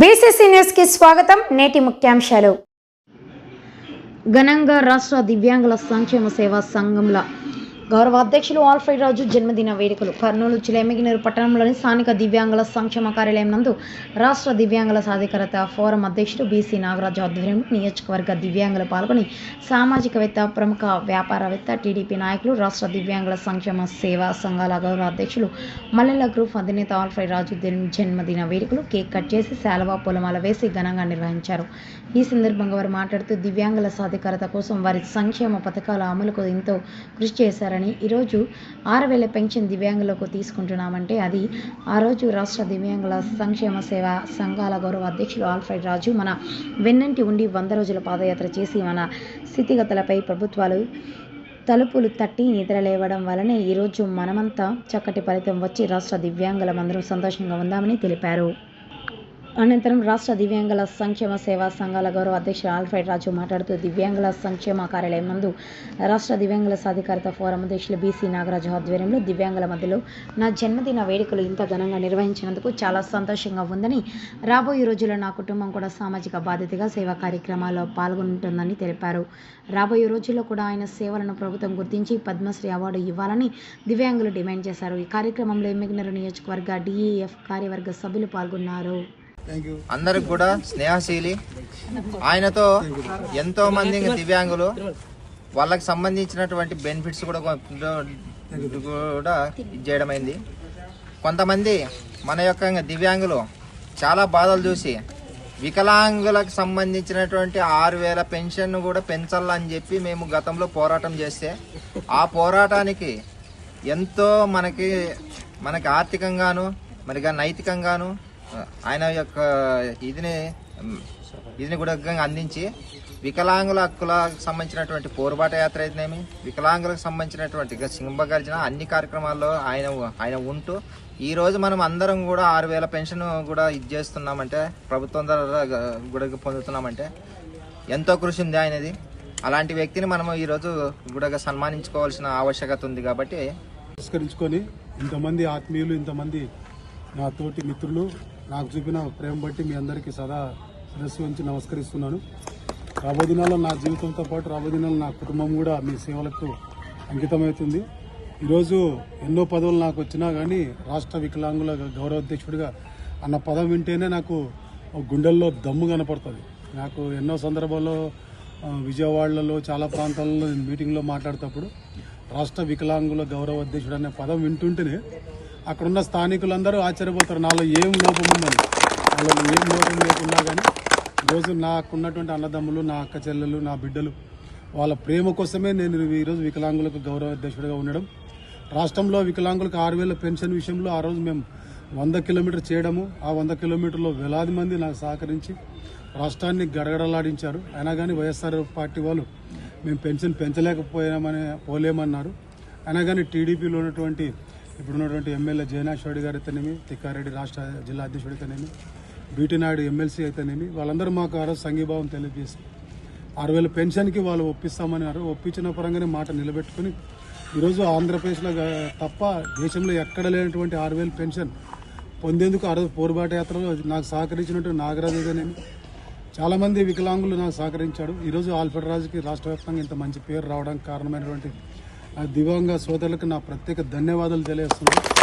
BCC న్యూస్కి స్వాగతం. నేటి ముఖ్యాంశాలు. ఘనంగా రాష్ట్ర దివ్యాంగుల సంక్షేమ సేవా సంఘంలో గౌరవ అధ్యక్షులు ఆల్ఫ్రైడ్ రాజు జన్మదిన వేడుకలు. కర్నూలు జిల్లా పట్టణంలోని స్థానిక దివ్యాంగుల సంక్షేమ కార్యాలయం నందు రాష్ట్ర దివ్యాంగుల సాధికారత ఫోరం అధ్యక్షుడు బీసీ నాగరాజు ఆధ్వర్యంలో నియోజకవర్గ దివ్యాంగులు పాల్గొని సామాజికవేత్త ప్రముఖ వ్యాపారవేత్త టీడీపీ నాయకులు రాష్ట్ర దివ్యాంగుల సంక్షేమ సేవా సంఘాల గౌరవ అధ్యక్షులు మల్లెల గ్రూప్ అధినేత ఆల్ఫ్రైడ్ రాజు జన్మదిన వేడుకలు కేక్ కట్ చేసి శాలవా పొలమాల వేసి ఘనంగా నిర్వహించారు. ఈ సందర్భంగా వారు మాట్లాడుతూ దివ్యాంగుల సాధికారత కోసం వారి సంక్షేమ పథకాల అమలుకు ఎంతో కృషి చేశారని ఈరోజు ఆరు వేల పెన్షన్ దివ్యాంగులకు తీసుకుంటున్నామంటే అది ఆ రోజు రాష్ట్ర దివ్యాంగుల సంక్షేమ సేవ సంఘాల గౌరవ అధ్యక్షులు ఆల్ఫ్రెడ్ రాజు మన వెన్నంటి ఉండి వంద రోజుల పాదయాత్ర చేసి మన స్థితిగతులపై ప్రభుత్వాలు తలుపులు తట్టి నిద్రలేవడం వలనే ఈరోజు మనమంతా చక్కటి ఫలితం వచ్చి రాష్ట్ర దివ్యాంగులం సంతోషంగా ఉందామని తెలిపారు. అనంతరం రాష్ట్ర దివ్యాంగుల సంక్షేమ సేవా సంఘాల గౌరవ అధ్యక్షుడు ఆల్ఫ్రెడ్ రాజు మాట్లాడుతూ దివ్యాంగుల సంక్షేమ కార్యాలయం నందు రాష్ట్ర దివ్యాంగుల సాధికారత ఫోరం అధ్యక్షులు బీసీ నాగరాజు ఆధ్వర్యంలో దివ్యాంగుల మధ్యలో నా జన్మదిన వేడుకలు ఇంత ఘనంగా నిర్వహించినందుకు చాలా సంతోషంగా ఉందని రాబోయే రోజుల్లో నా కుటుంబం కూడా సామాజిక బాధ్యతగా సేవా కార్యక్రమాల్లో పాల్గొంటుందని తెలిపారు. రాబోయే రోజుల్లో కూడా ఆయన సేవలను ప్రభుత్వం గుర్తించి పద్మశ్రీ అవార్డు ఇవ్వాలని దివ్యాంగులు డిమాండ్ చేశారు. ఈ కార్యక్రమంలో ఎమ్మెగ్నర్ నియోజకవర్గ డిఈఎఫ్ కార్యవర్గ సభ్యులు పాల్గొన్నారు. అందరికి కూడా స్నేహశీలి. ఆయనతో ఎంతో మంది దివ్యాంగులు వాళ్ళకి సంబంధించినటువంటి బెనిఫిట్స్ కూడా కూడా చేయడమైంది. కొంతమంది మన యొక్క దివ్యాంగులు చాలా బాధలు చూసి వికలాంగులకు సంబంధించినటువంటి ఆరు వేల పెన్షన్ను కూడా పెంచాలని చెప్పి మేము గతంలో పోరాటం చేస్తే ఆ పోరాటానికి ఎంతో మనకి మనకి ఆర్థికంగాను మరిగా నైతికంగాను ఆయన యొక్క ఇదిని ఇదిని కూడా అందించి వికలాంగుల హక్కులకు సంబంధించినటువంటి పోరుబాట యాత్ర అయితేనేమి వికలాంగులకు సంబంధించినటువంటి సింహగర్జన అన్ని కార్యక్రమాల్లో ఆయన ఆయన ఉంటూ ఈ రోజు మనం అందరం కూడా ఆరు వేల పెన్షన్ కూడా ఇది చేస్తున్నామంటే ప్రభుత్వం ద్వారా కూడా పొందుతున్నామంటే ఎంతో కృషి ఉంది ఆయనది. అలాంటి వ్యక్తిని మనం ఈరోజు కూడా సన్మానించుకోవాల్సిన ఆవశ్యకత ఉంది కాబట్టి పురస్కరించుకొని ఇంతమంది ఆత్మీయులు ఇంతమంది నా తోటి మిత్రులు నాకు చూపిన ప్రేమ బట్టి మీ అందరికీ సదా శిరస్సు ఉంచి నమస్కరిస్తున్నాను. రాబో దినాల్లో నా జీవితంతో పాటు రాబో దినాల్లో నా కుటుంబం కూడా మీ సేవలకు అంకితమవుతుంది. ఈరోజు ఎన్నో పదవులు నాకు వచ్చినా కానీ రాష్ట్ర వికలాంగుల గౌరవాధ్యక్షుడిగా అన్న పదం వింటేనే నాకు గుండెల్లో దమ్ము కనపడుతుంది. నాకు ఎన్నో సందర్భాల్లో విజయవాడలో విజయవాడలలో చాలా ప్రాంతాలలో నేను మీటింగ్లో మాట్లాడేటప్పుడు రాష్ట్ర వికలాంగుల గౌరవ అధ్యక్షుడు అనే పదం వింటుంటేనే అక్కడున్న స్థానికులందరూ ఆశ్చర్యపోతారు. నాలో ఏం లోపం ఉందని. నాలో ఏం లోపం లేకుండా కానీ ఈరోజు నాకున్నటువంటి అన్నదమ్ములు నా అక్క చెల్లెలు నా బిడ్డలు వాళ్ళ ప్రేమ కోసమే నేను ఈరోజు వికలాంగులకు గౌరవ అధ్యక్షుడిగా ఉండడం. రాష్ట్రంలో వికలాంగులకు ఆరు వేల పెన్షన్ విషయంలో ఆ రోజు మేము వంద కిలోమీటర్ చేయడము. ఆ వంద కిలోమీటర్లో వేలాది మంది నాకు సహకరించి రాష్ట్రాన్ని గడగడలాడించారు. అయినా కానీ వైఎస్ఆర్ పార్టీ వాళ్ళు మేము పెన్షన్ పెంచలేకపోయామని పోలేమన్నారు. అయినా కానీ టీడీపీలో ఉన్నటువంటి ఇప్పుడు ఉన్నటువంటి ఎమ్మెల్యే జయనాశ్వరి గారు అయితేనేమి తిక్కారెడ్డి రాష్ట్ర జిల్లా అధ్యక్షుడు అయితేనేమి బీటీ నాయుడు ఎమ్మెల్సీ అయితేనేమి వాళ్ళందరూ మాకు ఆ రోజు సంఘీభావం తెలియజేసి ఆరు వేల పెన్షన్కి వాళ్ళు ఒప్పిస్తామన్నారు ఒప్పించిన పరంగానే మాట నిలబెట్టుకుని ఈరోజు ఆంధ్రప్రదేశ్లో తప్ప దేశంలో ఎక్కడ లేనటువంటి ఆరు వేల పెన్షన్ పొందేందుకు ఆ రోజు పోరుబాట యాత్రలో నాకు సహకరించినటువంటి నాగరాజు అయితేనేమి చాలామంది వికలాంగులు నాకు సహకరించాడు ఈరోజు ఆల్ఫెడ్ రాజుకి రాష్ట్ర వ్యాప్తంగా ఇంత మంచి పేరు రావడానికి కారణమైనటువంటి ఆ దివ్యాంగ సోదరులకు నా ప్రత్యేక ధన్యవాదాలు తెలియజేస్తున్నాను.